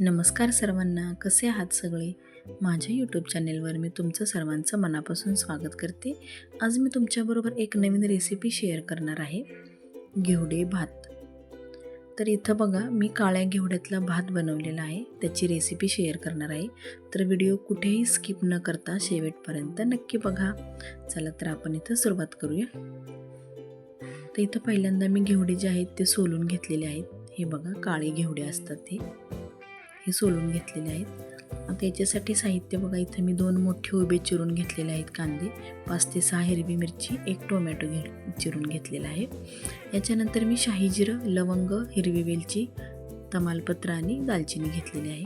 नमस्कार सर्वांना कसे आहात सगळे? माझ्या यूट्यूब चॅनेलवर मी तुमचं सर्वांचं मनापासून स्वागत करते. आज मी तुमच्याबरोबर एक नवीन रेसिपी शेअर करणार आहे. घेवडे भात. तर इथं बघा मी काळ्या घेवड्यातला भात बनवलेला आहे. त्याची रेसिपी शेअर करणार आहे. तर व्हिडिओ कुठेही स्किप न करता शेवटपर्यंत नक्की बघा. चला तर आपण इथं सुरुवात करूया. तर इथं पहिल्यांदा मी घेवडे जे आहेत ते सोलून घेतलेले आहेत. हे बघा काळे घेवडे असतात ते. हे सोलून घेतलेले आहेत. आता याच्यासाठी साहित्य बघा इथं मी दोन मोठे उभे चिरून घेतलेले आहेत कांदे. पाच ते सहा हिरवी मिरची एक टोमॅटो घे चिरून घेतलेला आहे. याच्यानंतर मी शाही जिरं लवंग हिरवी वेलची तमालपत्र आणि दालचिनी घेतलेली आहे.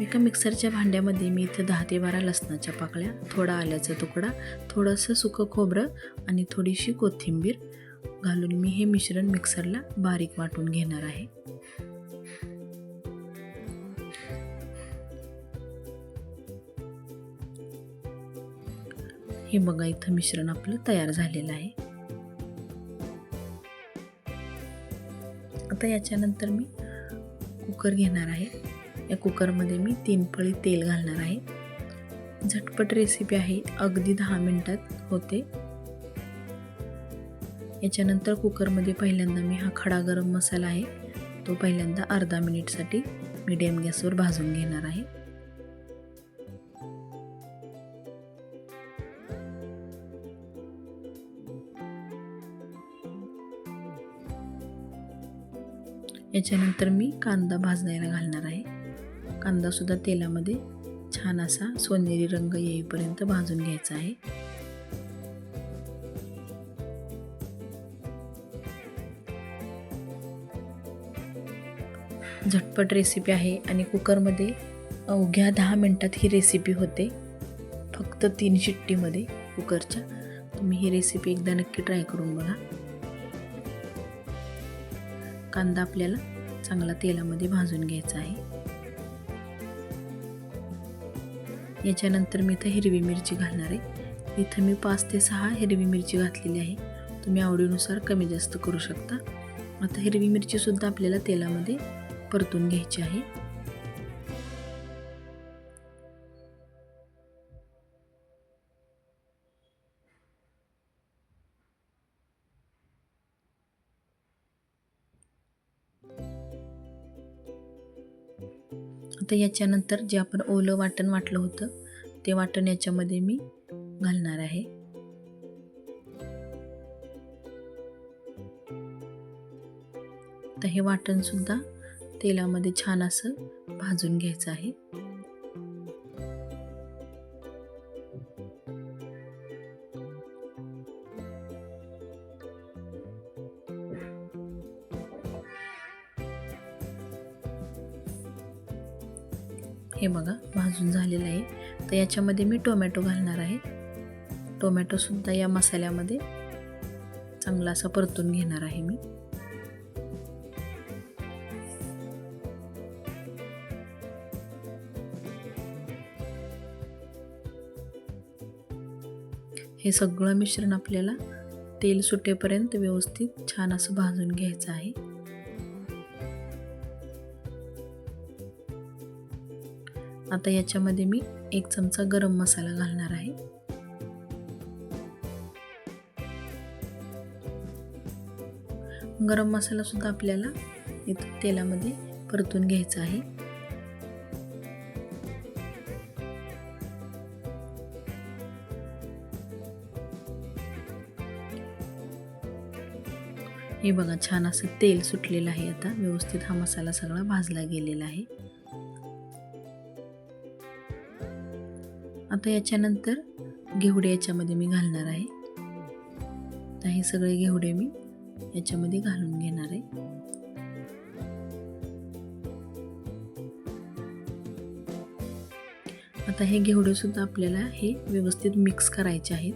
एका मिक्सरच्या भांड्यामध्ये मी इथं दहा ते बारा लसणाच्या पाकळ्या थोडा आल्याचा तुकडा थोडंसं सुकं खोबरं आणि थोडीशी कोथिंबीर घालून मी हे मिश्रण मिक्सरला बारीक वाटून घेणार आहे. हे बघा इथं मिश्रण आपलं तयार झालेलं आहे. आता याच्यानंतर मी कुकर घेणार आहे. या कुकरमध्ये मी तीन पळी तेल घालणार आहे. झटपट रेसिपी आहे. अगदी दहा मिनटात होते. याच्यानंतर कुकरमध्ये पहिल्यांदा मी हा खडा गरम मसाला आहे. तो पहिल्यांदा अर्धा मिनिटसाठी मीडियम गॅसवर भाजून घेणार आहे. याच्यानंतर मी कांदा भाजायला घालणार आहे. कांदासुद्धा तेलामध्ये छान असा सोनेरी रंग येईपर्यंत भाजून घ्यायचा आहे. झटपट रेसिपी आहे आणि कुकरमध्ये अवघ्या दहा मिनटात ही रेसिपी होते. फक्त तीन शिट्टीमध्ये कुकरच्या तुम्ही ही रेसिपी एकदा नक्की ट्राय करून बघा. कांदा आपल्याला चांगला तेलामध्ये भाजून घ्यायचा आहे. याच्यानंतर मी इथं हिरवी मिरची घालणार आहे. इथं मी पाच ते सहा हिरवी मिरची घातलेली आहे. तुम्ही आवडीनुसार कमी जास्त करू शकता. आता हिरवी मिरचीसुद्धा आपल्याला तेलामध्ये परतून घ्यायची आहे. आता याच्यानंतर जे आपण ओलं वाटण वाटलं होतं ते वाटण याच्यामध्ये मी घालणार आहे. तर हे वाटणसुद्धा तेलामध्ये छान असं भाजून घ्यायचं आहे. हे बघा भाजून झालेलं आहे. तर याच्यामध्ये मी टोमॅटो घालणार आहे. टोमॅटोसुद्धा या मसाल्यामध्ये चांगला असा परतून घेणार आहे मी. हे सगळं मिश्रण आपल्याला तेल सुटेपर्यंत व्यवस्थित छान असं भाजून घ्यायचं आहे. आता याच्यामध्ये मी एक चमचा गरम मसाला घालणार आहे. गरम मसाला सुद्धा आपल्याला इथं तेलामध्ये परतून घ्यायचा आहे. हे बघा छान असं तेल सुटलेलं आहे आता. व्यवस्थित हा मसाला सगळा भाजला गेलेला आहे. आता याच्यानंतर घेवडे याच्यामध्ये मी घालणार आहे. तर हे सगळे घेवडे मी याच्यामध्ये घालून घेणार आहे. आता हे घेवडे सुद्धा आपल्याला हे व्यवस्थित मिक्स करायचे आहेत.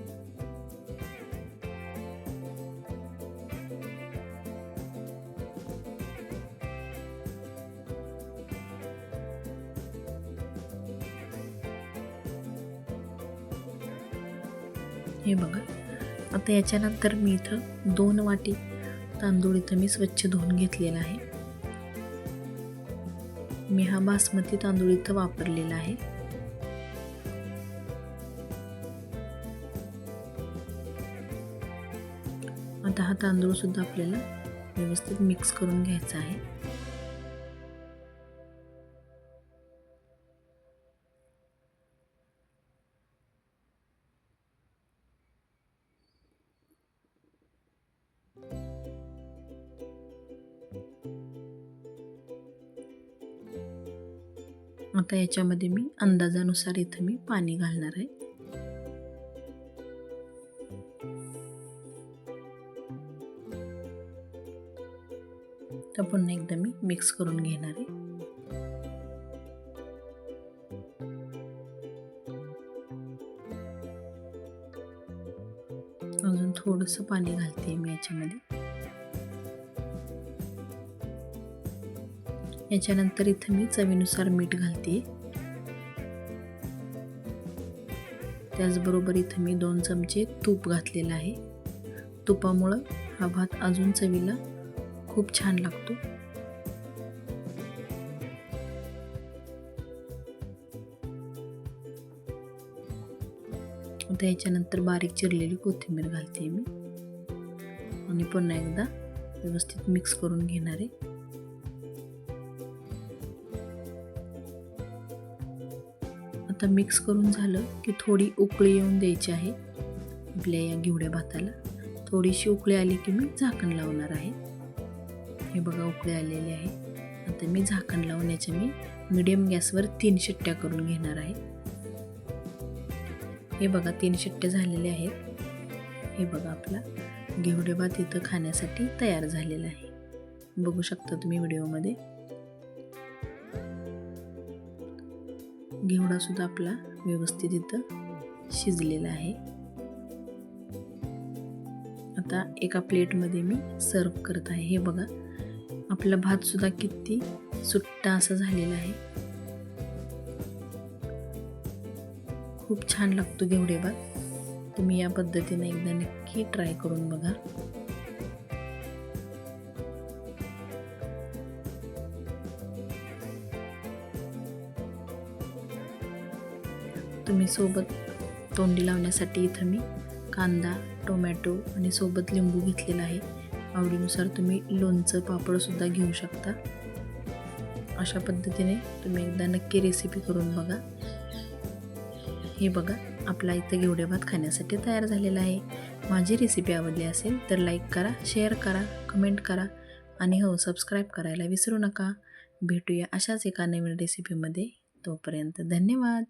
हे बघा. आता याच्यानंतर मी इथं दोन वाटी तांदूळ इथं मी स्वच्छ धुवून घेतलेला आहे. मी हा बासमती तांदूळ इथं वापरलेला आहे. आता हा तांदूळ सुद्धा आपल्याला व्यवस्थित मिक्स करून घ्यायचा आहे. आता याच्यामध्ये मी अंदाजानुसार इथं मी पाणी घालणार आहे. तर पुन्हा एकदा मी मिक्स करून घेणार आहे. अजून थोडंसं पाणी घालते मी याच्यामध्ये. याच्यानंतर इथं मी चवीनुसार मीठ घालते. त्याचबरोबर इथं मी दोन चमचे तूप घातलेलं आहे. तुपामुळं हा भात अजून चवीला खूप छान लागतो. आता याच्यानंतर बारीक चिरलेली कोथिंबीर घालते मी. आणि पुन्हा एकदा व्यवस्थित मिक्स करून घेणार आहे आता मिक्स करून झालं की थोडी उकळी येऊन द्यायची आहे. आपल्या या घेवड्या भाताला. थोडीशी उकळी आली की मी झाकण लावणार आहे. हे बघा उकळी आलेली आहे. आता मी झाकण लावण्याच्या मी मिडियम गॅसवर तीन शिट्ट्या करून घेणार आहे. हे बघा तीन शिट्ट्या झालेले आहेत. हे बघा आपला घेवडे भात इथं खाण्यासाठी तयार झालेला आहे. बघू शकता तुम्ही व्हिडिओमध्ये घेवडासुद्धा आपला व्यवस्थित इथं शिजलेला आहे. आता एका प्लेटमध्ये मी सर्व करत आहे. हे बघा आपला भातसुद्धा किती सुट्टा असा झालेला आहे. खूप छान लागतो घेवडे भात. तुम्ही या पद्धतीने एकदा नक्की ट्राय करून बघा. तुम्ही सोबत तोंडी लावण्यासाठी इथं मी कांदा टोमॅटो आणि सोबत लिंबू घेतलेला आहे. आवडीनुसार तुम्ही लोणचं पापडसुद्धा घेऊ शकता. अशा पद्धतीने तुम्ही एकदा नक्की रेसिपी करून बघा. हे बघा आपला इथं घेवडे भात खाण्यासाठी तयार झालेला आहे. माझी रेसिपी आवडली असेल तर लाईक करा शेअर करा कमेंट करा आणि हो सबस्क्राईब करायला विसरू नका. भेटूया अशाच एका नवीन रेसिपीमध्ये तोपर्यंत धन्यवाद.